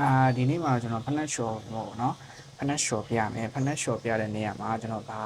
အာဒီနေ့မှာကျွန်တော်ဖနက်လျှော်ပေါ့နော်ဖနက်လျှော်ပြမယ်ဖနက်လျှော်ပြတဲ့နေရာမှာကျွန်တော်ဘာ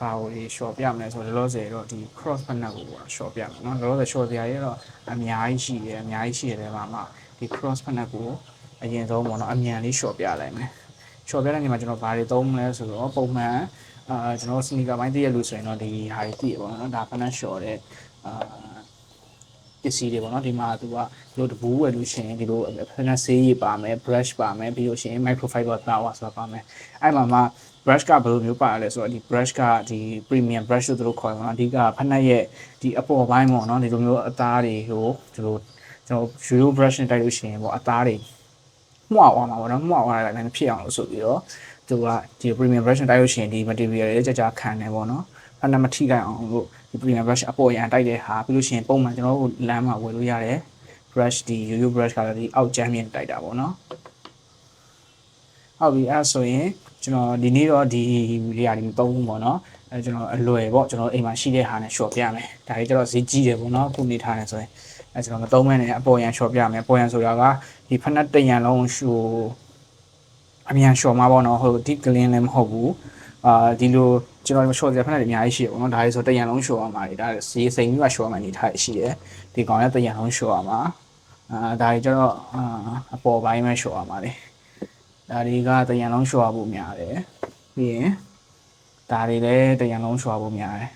ဘာကိုဒီလျှော်ပြမလဲဆိုတော့လောလောဆယ်တော့ဒီ cross ဖနက်ကိုပေါ့လျှော်ပြမယ်နော်လောလောဆယ်လျှော်စရာတွေတော့အများကြီးရှိတယ်အများကြီးရှိတယ်မှာမှဒီ cross ဖနက်ကိုအရင်ဆုံးပေါ့နော်အမြန်လေးလျှော်ပြလိုက်မယ်လျှော်ပြတဲ့နေရာမှာကျွန်တော်ဘာတွေသုံးမလဲဆိုတော့ပုံမှန်အာကျွန်တော် sneaker ဘိုင်းတည့်ရလို့ဆိုရင်တော့ဒီဟာတွေတည့်ရပေါ့နော်ဒါဖနက်လျှော်တဲ့အာ ပစ္စည်းတွေပေါ့နော်ဒီမှာသူကဒီလိုတဘူးဝယ်လို့ရှိရင်ဒီလိုဖက်နက်ဆေးရည်ပါမယ် brush ပါမယ်ပြီးလို့ရှိရင် microfiber flower ဆိုတာပါမယ်အဲ့မှာမှ brush ကဘယ်လိုမျိုးပါလဲဆိုတော့ဒီ brush ကဒီ premium brush လို့သူတို့ခေါ်တယ်ပေါ့နော်အဓိကဖက်နက်ရဲ့ဒီအပေါ်ပိုင်းပေါ့နော်ဒီလိုမျိုးအသားတွေဟိုဒီလိုကျွန်တော် zero brush နဲ့တိုက်လို့ရှိရင်ပေါ့အသားတွေမှုအောင်အောင်ပါပေါ့နော်မှုအောင်အောင်လည်းဖြစ်အောင်လို့ဆိုပြီးတော့သူကဒီ premium brush နဲ့တိုက်လို့ရှိရင်ဒီ material တွေကြာကြာခံတယ်ပေါ့နော် ဖက်နက်မထိခိုက်အောင်လို့ဒီ premium brush အပေါ်ရန်တိုက်တဲ့ဟာပြီးလို့ရှိရင်ပုံမှန်ကျွန်တော်တို့လမ်းမှာဝယ်လို့ရတယ် brush ဒီ yo-yo brush ကလည်းဒီအောက်ကျမ်းမြင့်တိုက်တာပေါ့နော်ဟုတ်ပြီအဲ့ဆိုရင်ကျွန်တော်ဒီနေ့တော့ဒီနေရာဒီမသုံးဘူးပေါ့နော်အဲကျွန်တော်အလွယ်ပေါ့ကျွန်တော်အိမ်မှာရှိတဲ့ဟာနဲ့ short ပြမယ်ဒါကြီးကျတော့ဈေးကြီးတယ်ပေါ့နော်ခုနေထားတယ်ဆိုရင်အဲကျွန်တော်မသုံးမဲနဲ့အပေါ်ရန် short ပြမယ်အပေါ်ရန်ဆိုတာကဒီဖက်နက်တရန်လုံးရှို့အမြန် short မှာပေါ့နော်ဟို deep clean လည်းမဟုတ်ဘူးအာဒီလို ကျွန်တော် short စရာဖက်နက်တွေအများကြီးရှိတယ်ပေါ့နော်ဒါကြီးဆိုတရန်လုံး short ရမှာလေဒါဈေးစိမ်ပြီးမှ short မှာနေထားရှိတယ်ဒီကောင်လည်းတရန်လုံး short ရမှာအာဒါကြီးကျတော့အာအပေါ်ပိုင်းပဲလျှော်ရမှာလေဒါတွေကတရံလုံးလျှော်ရဖို့များတယ်ပြီးရင်ဒါတွေလည်းတရံလုံးလျှော်ရဖို့များတယ်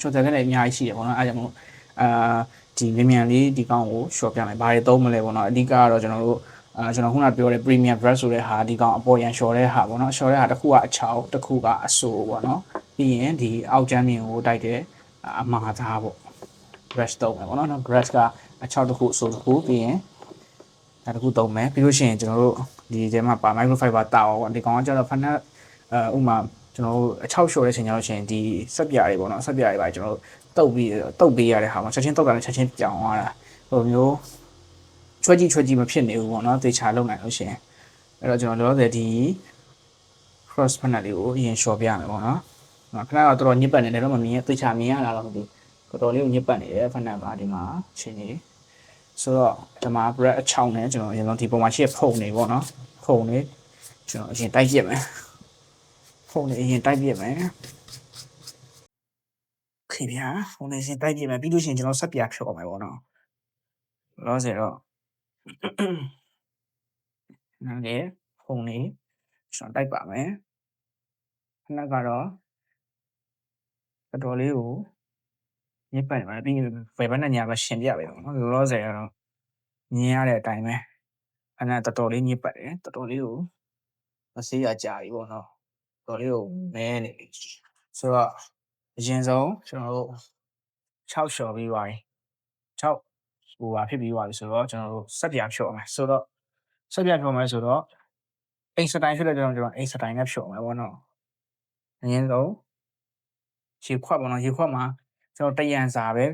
လျှော်တဲ့ကလည်းအများကြီးရှိတယ်ပေါ့နော်အဲဒါကြောင့်မို့အာဒီမြန်မြန်လေးဒီကောင်ကိုလျှော်ပြမယ်ဘာတွေသုံးမလဲပေါ့နော်အဓိကကတော့ကျွန်တော်တို့ အာကျွန်တော်ခုနပြောတဲ့ premium brush ဆိုတဲ့ဟာဒီကောင်အပေါ်ရန်လျှော်တဲ့ဟာပေါ့နော်လျှော်တဲ့ဟာတစ်ခုကအချောက်တစ်ခုကအဆူပေါ့နော်ပြီးရင်ဒီအောက်ကျမ်းမြင်ကိုတိုက်တဲ့အမာသားပေါ့ brush သုံးမယ်ပေါ့နော် brush ကအချောက်တစ်ခုအဆိုတစ်ခုပြီးရင်ဒါတစ်ခုသုံးမယ်ပြီးလို့ရှိရင်ကျွန်တော်တို့ဒီထဲမှာပါ microfiber တာအောင်ပေါ့ဒီကောင်ကကျတော့ဖက်နက်အဲဥမာကျွန်တော်တို့အချောက်လျှော်တဲ့ချိန်ကျတော့ရှင်ဒီဆက်ပြားတွေပေါ့နော်ဆက်ပြားတွေပါကျွန်တော်တို့တုတ်ပြီးတုတ်ပေးရတဲ့ဟာမှာချက်ချင်းတုတ်တာနဲ့ချက်ချင်းပြောင်းသွားတာဟိုမျိုး ချွဲကြည့်ချွဲကြည့်မဖြစ်နေဘူးပေါ့နော်တေချာလုံနိုင်လို့ရှိရင်အဲ့တော့ကျွန်တော်လောလောဆယ်ဒီ cross ဖက်နက်လေးကိုအရင်လျှော်ပြရမယ်ပေါ့နော်ခဏတော့တော်တော်ညစ်ပတ်နေတယ်တော့မမြင်သေချာမြင်ရတာတော့မသိဘူးတော်တော်လေးကိုညစ်ပတ်နေတယ်ဖက်နက်ပါဒီမှာချင်းနေဆိုတော့ဒီမှာ bread အချောင်းနဲ့ကျွန်တော်အရင်ဆုံးဒီပုံမှာရှိတဲ့ဖုန်နေပေါ့နော်ဖုန်နေကျွန်တော်အရင်တိုက်ပြစ်မယ်ဖုန်နေအရင်တိုက်ပြစ်မယ်ခေဗျာဖုန်နေအရင်တိုက်ပြစ်မယ်ပြီးလို့ရှိရင်ကျွန်တော်ဆက်ပြဖြုတ်အောင်မယ်ပေါ့နော်လောဆယ်တော့ နားလေဖုန်နေကျွန်တော်တိုက်ပါမယ်ခဏကတော့တော်တော်လေးကိုညစ်ပတ်နေပါပြီးရင်ဘယ်ဘက်နဲ့ညာဘက်ရှင်ပြပဲပေါ့နော်လောလောဆယ်ကတော့မြင်ရတဲ့အတိုင်းပဲအဲ့ဒါတော်တော်လေးညစ်ပတ်တယ်တော်တော်လေးကိုမဆေးရကြာပြီပေါ့နော်တော်တော်လေးကိုမဲနေပြီဆိုတော့အရင်ဆုံးကျွန်တော်တို့6လျှော်ပြီးသွားပြီ6 ဟိုပါဖြစ်ပြီးသွားပြီဆိုတော့ကျွန်တော်တို့ဆက်ပြဖြော့မယ်ဆိုတော့ဆက်ပြဖြော့မယ်ဆိုတော့အိမ်စတိုင်းဖြစ်တဲ့ကျွန်တော်ကျွန်တော်အိမ်စတိုင်းနဲ့ဖြော့မယ်ပေါ့နော်အရင်ဆုံးရေခွက်ပေါ့နော်ရေခွက်မှာကျွန်တော်တယံစာပဲ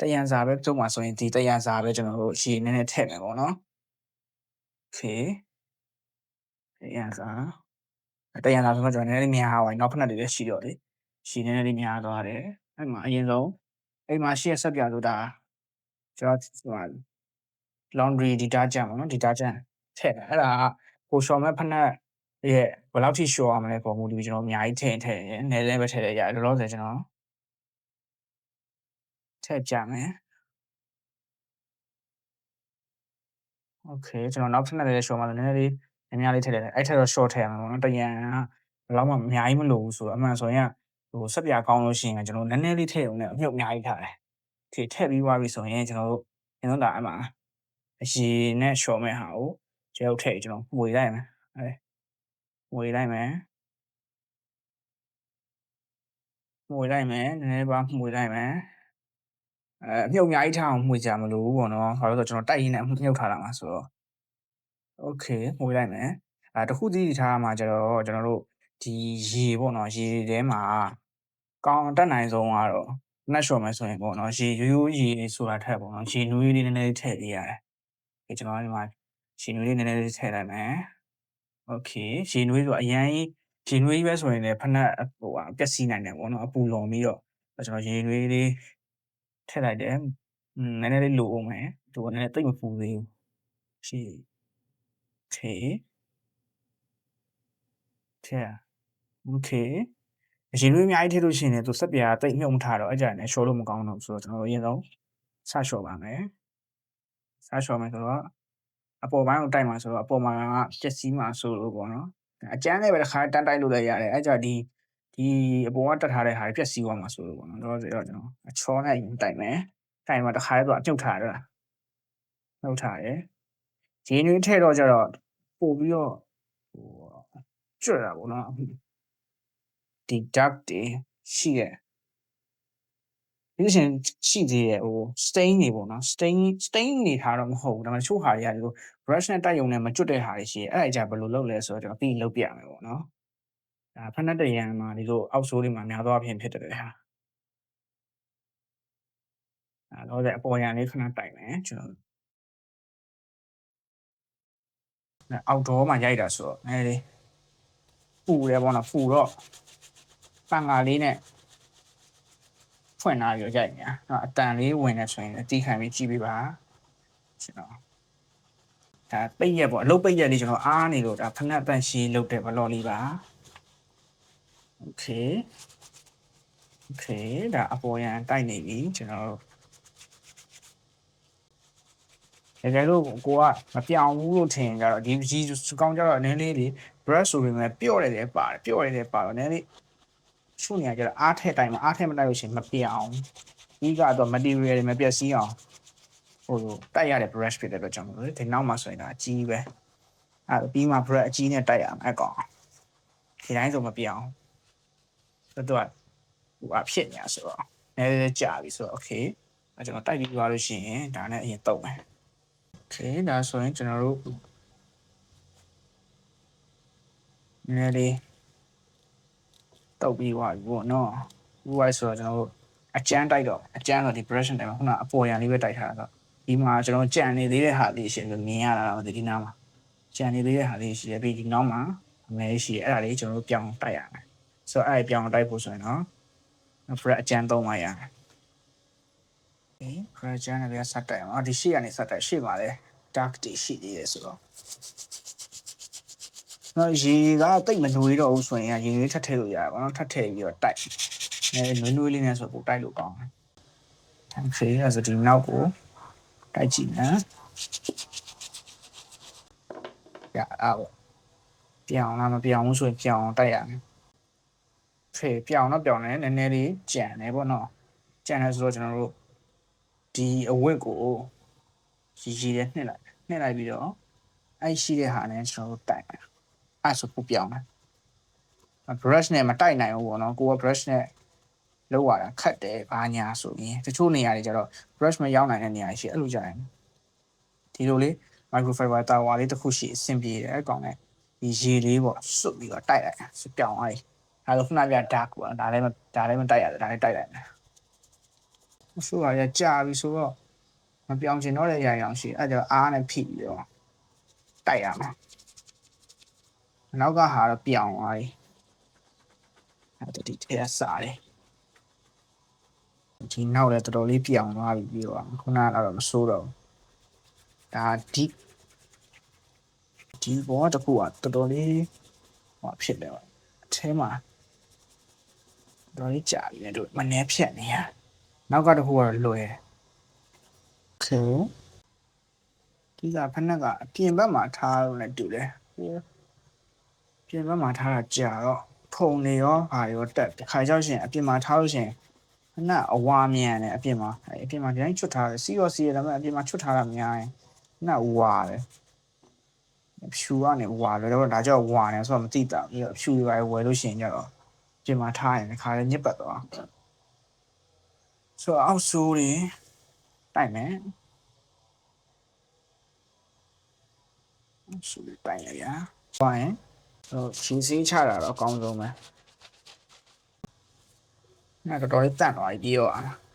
တယံစာပဲပြုံးမှာဆိုရင်ဒီတယံစာပဲကျွန်တော်တို့ရေနည်းနည်းထည့်မယ်ပေါ့နော်ဖေတယံစာတယံစာဆိုတော့ကျွန်တော်နည်းနည်းများသွားတယ်နောက်ဖက်တွေလည်းရှိတော့လေရေနည်းနည်းများသွားတယ်အဲ့မှာအရင်ဆုံးအိမ်မှာရှိရဆက်ပြဆိုတာ ကျွန်တော်ဟို laundry detergent ပေါ့နော် detergent ထည့်တယ်အဲ့ဒါကိုရှော်မဲ့ဖက်နဲ့ရဲ့ဘယ်လောက်ထိရှော်ရမလဲပုံမူဒီကျွန်တော်အများကြီးထည့်ထည့်ရနည်းနည်းပဲထည့်ရရတယ်လောလောဆယ်ကျွန်တော်ထည့်ပြမယ်โอเคကျွန်တော်နောက်ထပ်နဲ့လည်း short မှာနည်းနည်းလေးအများလေးထည့်တယ်အဲ့ထက်တော့ short ထည့်ရမှာပေါ့နော်တရံကဘယ်တော့မှအများကြီးမလိုဘူးဆိုတော့အမှန်ဆိုရင်ဟိုဆက်ပြကောင်းလို့ရှိရင်ကျွန်တော်နည်းနည်းလေးထည့်ရုံနဲ့အမြုပ်အများကြီးထားတယ် ဒီထည့်ပြီးသွားပြီဆိုရင်ကျွန်တော်တို့အရင်ဆုံးဒါအမှအရေနဲ့ short မဲ့ဟာကိုကျွန်တော်ထည့်ကျွန်တော်ဝေလိုက်မယ်အဲဝေလိုက်မယ်ဝေလိုက်မယ်နည်းနည်းပါဝေလိုက်မယ်အဲအမြုပ်အများကြီးထားအောင်မှွေကြမလို့ဘူးပေါ့နော်။ဘာလို့လဲဆိုတော့ကျွန်တော်တိုက်ရင်းနဲ့မြုပ်ထားတာမှာဆိုတော့โอเคမှွေလိုက်မယ်။အဲတခုတည်းထားမှာကျတော့ကျွန်တော်တို့ဒီရေပေါ့နော်ရေထဲမှာကောင်းတက်နိုင်ဆုံးကတော့ နှက်လျှော်မယ်ဆိုရင်ပေါ့နော်ရေရိုးရိုးရေဆိုတာထက်ပေါ့နော်ရေနွေးလေးနည်းနည်းထည့်ပေးရတယ်။ဒီကျွန်တော်ဒီမှာရေနွေးလေးနည်းနည်းထည့်လိုက်မယ်။ Okay ရေနွေးဆိုအရင်ရေနွေးပဲဆိုရင်လည်းဖနက်ဟိုပျက်စီးနိုင်တယ်ပေါ့နော်အပူလွန်ပြီးတော့ကျွန်တော်ရေနွေးလေးထည့်လိုက်တယ်။နည်းနည်းလေးလိုအောင်မယ်။ဒီကနည်းနည်းတိတ်မပူသေးဘူး။ရှိ Okay ထည့် Okay အရင်လိုအများကြီးထည့်လို့ရှိရင်လည်းသူစက်ပြာတိတ်မြုံမထားတော့အကြိုင်နဲ့ short လို့မကောင်းတော့ဘူးဆိုတော့ကျွန်တော်တို့အရင်ဆုံးစ short ပါမယ်စ short မယ်ဆိုတော့အပေါ်ပိုင်းကိုတိုက်မှာဆိုတော့အပေါ်မှာကပျက်စီးမှာဆိုလို့ပေါ့နော်အကျန်းနဲ့ပဲတစ်ခါတန်းတိုက်လို့လည်းရတယ်အဲကြဒီဒီအပေါ်ကတက်ထားတဲ့ဟာတွေပျက်စီးသွားမှာဆိုလို့ပေါ့နော်တော့ဆိုတော့ကျွန်တော်အချောနဲ့တိုက်မယ်တိုက်မှာတစ်ခါတော့အပြုတ်ထားရတာနှုတ်ထားတယ်ဂျင်းတွေထည့်တော့ကြတော့ပို့ပြီးတော့ဟိုကျွတ်တာပေါ့နော် ဒီ dark တွေရှိရဲ့ဒီရှင်ရှိသေးရဲ့ဟို stain တွေပေါ့နော် stain stain နေထားတော့မဟုတ်ဘူးဒါပေမဲ့ချို့ဟာတွေကဒီလို brush နဲ့တိုက်ရုံနဲ့မကျွတ်တဲ့ဟာတွေရှိရဲ့အဲ့ဒါကြဘယ်လိုလုပ်လဲဆိုတော့ကျွန်တော်ပြီးလုပ်ပြမယ်ပေါ့နော်ဒါဖက်နက်တရံမှာဒီလိုအောက်ဆိုးတွေမှာများသောအားဖြင့်ဖြစ်တဲ့ဟာအဲတော့တဲ့အပေါ်ရံလေးခဏတိုက်မယ်ကျွန်တော်အောက်တော့မှာရိုက်တာဆိုတော့နည်းလေးပူတယ်ပေါ့နော်ပူတော့ ပန်ကာလေးနဲ့ဖွင့်လာပြီးရိုက်နေတာနော်အတန်လေးဝင်နေဆိုရင်အတီးခံပြီးကြည့်ပေးပါကျွန်တော်ဒါပိတ်ရက်ပေါ့အလုပ်ပိတ်ရက်လေးကျွန်တော်အားနေလို့ဒါဖနက်ပန့်ရှည်လုပ်တဲ့ဘလော့လေးပါโอเคโอเคဒါအပေါ်ရန်တိုက်နေပြီကျွန်တော်တကယ်လို့ကိုကမပြောင်းဘူးလို့ထင်ကြတော့ဒီကြီးစကောင်းကြတော့နည်းလေးလေး brush ဆိုပေမဲ့ပျော့တယ်လေပါတယ်ပျော့တယ်လေပါတော့နည်းလေး ရှုနေရကြတော့အားထက်တိုင်းမှာအားထက်မတိုက်လို့ရှိရင်မပြောင်းပြီးကတော့ material တွေမပျက်စီးအောင်ဟိုတိုက်ရတဲ့ brush ဖြစ်တဲ့အတွက်ကြောင့်လို့ဒီနောက်မှာဆိုရင်ဒါအကြီးပဲအဲပြီးမှ brush အကြီးနဲ့တိုက်ရမှာအကောင်ဒီတိုင်းဆိုမပြောင်းဆိုတော့ဟိုအဖြစ်ညာဆိုတော့နည်းနည်းကြာပြီဆိုတော့ okay အဲကျွန်တော်တိုက်ပြီးသွားလို့ရှိရင်ဒါနဲ့အရင်တုံးမယ် okay ဒါဆိုရင်ကျွန်တော်တို့နည်းနည်းလေး တုတ်ပြီးသွားပြီပေါ့နော် UI ဆိုတော့ကျွန်တော်တို့အကျန်းတိုက်တော့အကျန်းဆိုဒီ brushing တိုင်းမှာခုနအပေါ်ရံလေးပဲတိုက်ထားတာဆိုဒီမှာကျွန်တော်ကြံနေသေးတဲ့ဟာလေးရှင်လို့မြင်ရတာတော့ဒီနားမှာကြံနေသေးတဲ့ဟာလေးရှိရပြီးဒီနောက်မှာအမဲရှိရအဲ့ဒါလေးကျွန်တော်တို့ပြောင်းတိုက်ရမယ်ဆိုတော့အဲ့ဒါပြောင်းတိုက်ဖို့ဆိုရင်တော့ fresh အကျန်းသုံးပါရမယ်ဟင် fresh အကျန်းနဲ့ပြန်ဆက်တိုက်အောင်ဒီရှေ့ကနေဆက်တိုက်ရှေ့မှာလဲ dark တွေရှိသေးတယ်ဆိုတော့ နော်ရေကတိတ်မနွေးတော့ဘူးဆိုရင်ရေလေးထပ်ထည့်လို့ရတယ်ပေါ့နော်ထပ်ထည့်ပြီးတော့တိုက်အဲနွေးနွေးလေးနဲ့ဆိုပို့တိုက်လို့ကောင်းတယ်။ Okay အဲဆိုဒီနောက်ကိုတိုက်ကြည့်နော်။ရအောင်ပြောင်းလာမပြောင်းဘူးဆိုရင်ပြောင်းတိုက်ရမယ်။ဖေပြောင်းတော့ပြောင်းတယ်နည်းနည်းလေးကြံတယ်ပေါ့နော်။ကြံတယ်ဆိုတော့ကျွန်တော်တို့ဒီအဝတ်ကိုရီရီနဲ့နှိမ့်လိုက်နှိမ့်လိုက်ပြီးတော့အဲ့ရှိတဲ့ဟာနဲ့ကျွန်တော်တို့တိုက်မယ် အဲ့ဆိုပူပြောင်းတယ် brush နဲ့မတိုက်နိုင်ဘူးပေါ့နော်ကိုက brush နဲ့လောက်ရတာခတ်တယ်ဘာညာဆိုရင်တချို့နေရာတွေကျတော့ brush မရောက်နိုင်တဲ့နေရာရှိအဲ့လိုကြရင်ဒီလိုလေး microfiber တာဝါလေးတစ်ခုရှိအဆင်ပြေတယ်အကောင်နဲ့ဒီရေလေးပေါ့စွတ်ပြီးတော့တိုက်လိုက်စပြောင်းအဲ့ဒါဆိုခုနက dark ပေါ့ဒါလည်းဒါလည်းမတိုက်ရတယ်ဒါလည်းတိုက်လိုက်တယ်ဆိုရရကြာပြီဆိုတော့မပြောင်းချင်တော့တဲ့ຢာရောင်ရှိအဲ့ကြောအားနဲ့ဖိပြီးတော့တိုက်ရမှာ နောက်ကဟာတော့ပြောင်းသွားပြီအဲ့ဒါဒီထဲစားတယ်ဒီနောက်လည်းတော်တော်လေးပြောင်းသွားပြီပြီးတော့ခုနကတော့မဆိုးတော့ဘူးဒါဒီဒီဘောတခုကတော်တော်လေးဟောဖြစ်တယ်ပေါ့အထဲမှာတော်တော်လေးကြာပြီလေတို့မနှဲဖြတ်နေရနောက်ကတခုကတော့လွယ်ခေဒီကဖက်နှက်ကအပြင်ဘက်မှာထားလို့လည်းတူတယ် ပြင်ဘက်မှာထားတာကြာတော့ဖုံနေရောဟာရောတက်တခါကြောက်ရှင်အပြင်မှာထားလို့ရှင်ခဏအဝါမြန်တယ်အပြင်မှာအဲအပြင်မှာဒီတိုင်းချွတ်ထားတယ်စီရောစီရဒါပေမဲ့အပြင်မှာချွတ်ထားတာများရင်ခဏဝါတယ်ဖြူကနေဝါတယ်တော့ဒါကြောင့်ဝါနေဆိုတော့မသိတာပြီးတော့ဖြူတွေပဲဝယ်လို့ရှိရင်ကြတော့ပြင်မှာထားရင်ခါလည်းညစ်ပတ်သွားဆိုတော့အောက်ဆိုးတွေတိုက်မယ်ဆိုးတိုက်ရရပါရင်ဟို ရှင်စင်းချတာတော့အကောင်းဆုံးပဲ။အဲ့တော့တော်လေးတန့်သွားပြီပြောရမှာ။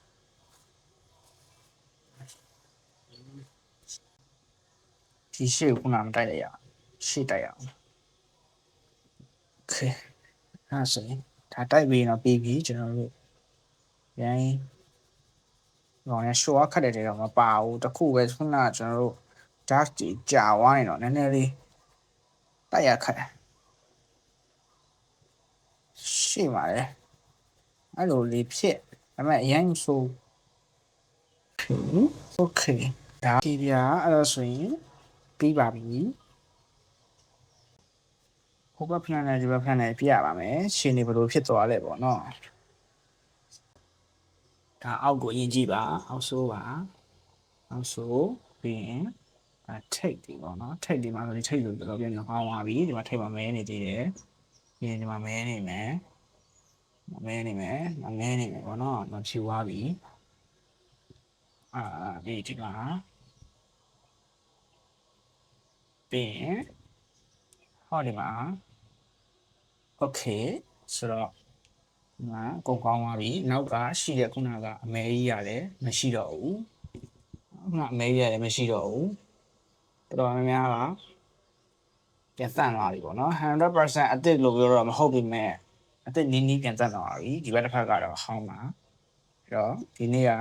ဒီရှေ့ကိုငါမတိုက်လိုက်ရအောင်ရှေ့တိုက်ရအောင်ခေအဲ့ဆိုရင်ဒါတိုက်ပြီးတော့ပြီးပြီကျွန်တော်တို့ရိုင်းတော့ ਨੇ ရှိုးအခက်တဲ့တွေတော့မပါဘူးတခုပဲခုနကကျွန်တော်တို့ dark ကြီးကြာသွားနေတော့နည်းနည်းလေးတိုက်ရခက်တယ် ရှိပါတယ်အဲ့လိုလေးဖြစ်ဒါပေမဲ့အရင်ဆို okay ဒါကြည့်ပြအဲ့ဒါဆိုရင်ပြီးပါပြီဟိုဘက်ဖန်နဲ့ဒီဘက်ဖန်နဲ့ပြရပါမယ်ရှင်နေဘယ်လိုဖြစ်သွားလဲပေါ့နော်ဒါအောက်ကိုအရင်ကြည့်ပါအောက်ဆိုးပါအောက်ဆိုးပြီးရင်အဲထိတ်ဒီပေါ့နော်ထိတ်ဒီမှာဆိုဒီထိတ်လို့တော့ပြန်ကောင်းသွားပြီဒီမှာထိတ်မှာမဲနေသေးတယ်ပြီးရင်ဒီမှာမဲနေမယ် မဲနေမယ်မဲနေမယ်ပေါ့နော်တော့ဖြူသွားပြီအာဒီဒီမှာပြီးရင်ဟောဒီမှာโอเคဆိုတော့ဒီမှာကုန်ကောင်းသွားပြီနောက်ကရှိတဲ့ခုနကအမဲကြီးရတယ်မရှိတော့ဘူးခုနအမဲကြီးရတယ်မရှိတော့ဘူးတော်တော်များများကပြန်ဆန့်သွားပြီပေါ့နော်100%အစ်စ်လို့ပြောတော့မဟုတ်ပြီမဲ့ အစ်စ်နီးနီးပြန်ဆန့်သွားပြီဒီဘက်တစ်ဖက်ကတော့ဟောင်းပါအဲ့တော့ဒီနေ့က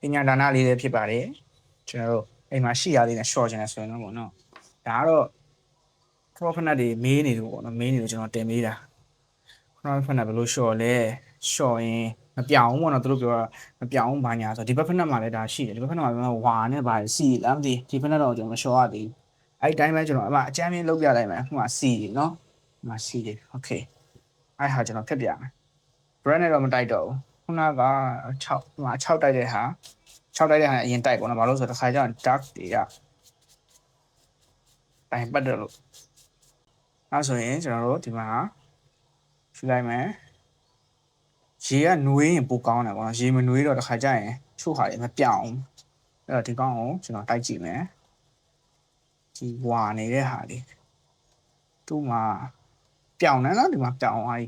ပညာဒါနလေးလည်းဖြစ်ပါတယ်ကျွန်တော်တို့အိမ်မှာရှိရသေးတယ် short ချင်တယ်ဆိုရင်တော့ပေါ့နော်ဒါကတော့ profit တွေမေးနေလို့ပေါ့နော်မေးနေလို့ကျွန်တော်တင်မေးတာ profit ဘယ်လို short လဲ short ရင်မပြောင်းဘူးပေါ့နော်သူတို့ပြောတာမပြောင်းဘူးဘာညာဆိုဒီဘက်ဖက်မှာလည်းဒါရှိတယ်ဒီဘက်ဖက်မှာလည်းဝါနဲ့ဗာစီလားမသိဒီဘက်တော့ကျွန်တော်မ short ရသေးဘူးအဲ့ဒီတိုင်းပဲကျွန်တော်အမအချမ်းမြင့်လုပ်ပြလိုက်မယ်ဟိုမှာစီနော်ဟိုမှာစီတယ် okay အဲ့ဟာကျွန်တော်ဖြတ်ပြမယ် brand နဲ့တော့မတိုက်တော့ဘူးခုနက6ဟိုမှာ6တိုက်တဲ့ဟာ6တိုက်တဲ့ဟာအရင်တိုက်ပေါ့နော်ဘာလို့ဆိုတော့တစ်ခါကျရင် dark တွေကတိုင်ပတ်တယ်လို့အဲဆိုရင်ကျွန်တော်တို့ဒီမှာဖြူလိုက်မယ်ရေကနွေးရင်ပိုကောင်းတယ်ပေါ့နော်ရေမနွေးတော့တစ်ခါကျရင်ချို့ဟာတွေမပြောင်းဘူးအဲ့တော့ဒီကောင်ကိုကျွန်တော်တိုက်ကြည့်မယ်ဒီဝါနေတဲ့ဟာလေးသူ့မှာ ပြောင်းတယ်နော်ဒီမှာပြောင်းသွားပြီ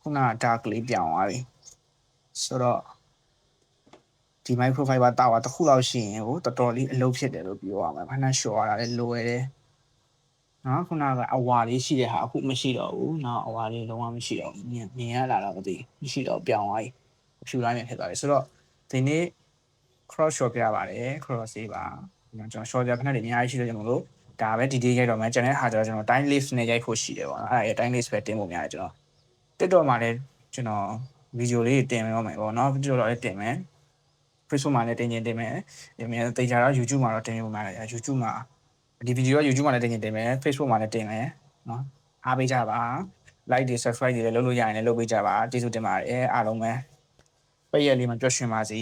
ခုနက dark လေးပြောင်းသွားပြီဆိုတော့ဒီ microfiber တာဝါတစ်ခုလောက်ရှိရင်ဟိုတော်တော်လေးအလုပ်ဖြစ်တယ်လို့ပြောရမှာဘာနဲ့လျှော်ရတာလဲလွယ်တယ်နော်ခုနကအဝါလေးရှိတဲ့ဟာအခုမရှိတော့ဘူးနော်အဝါလေးလုံးဝမရှိတော့ဘူးမြင်မြင်ရလာတော့မသိဘူးမရှိတော့ပြောင်းသွားပြီဖြူတိုင်းနဲ့ဖြစ်သွားပြီဆိုတော့ဒီနေ့ cross shot ပြပါတယ် cross လေးပါကျွန်တော် short ပြဖက်နဲ့အများကြီးရှိလို့ကျွန်တော်တို့ ဒါပဲ detail ရိုက်တော့မယ်ကျန်တဲ့ဟာကျတော့ကျွန်တော် time lapse နဲ့ရိုက်ဖို့ရှိတယ်ပေါ့နော်အဲ့ဒါ time lapse ပဲတင်ဖို့များတယ်ကျွန်တော် TikTok မှာလည်းကျွန်တော်ဗီဒီယိုလေးတင်မယ်ပေါ့နော် TikTok တော့လည်းတင်မယ် Facebook မှာလည်းတင်ရင်တင်မယ်အများတေချာတော့ YouTube မှာတော့တင်ဖို့များတယ် YouTube မှာဒီဗီဒီယိုက YouTube မှာလည်းတင်ရင်တင်မယ် Facebook မှာလည်းတင်မယ်နော်အားပေးကြပါ like တွေ subscribe တွေလည်းလုပ်လို့ရရင်လည်းလုပ်ပေးကြပါကျေးဇူးတင်ပါတယ်အားလုံးပဲပိတ်ရက်လေးမှာကြွရှင်ပါစီ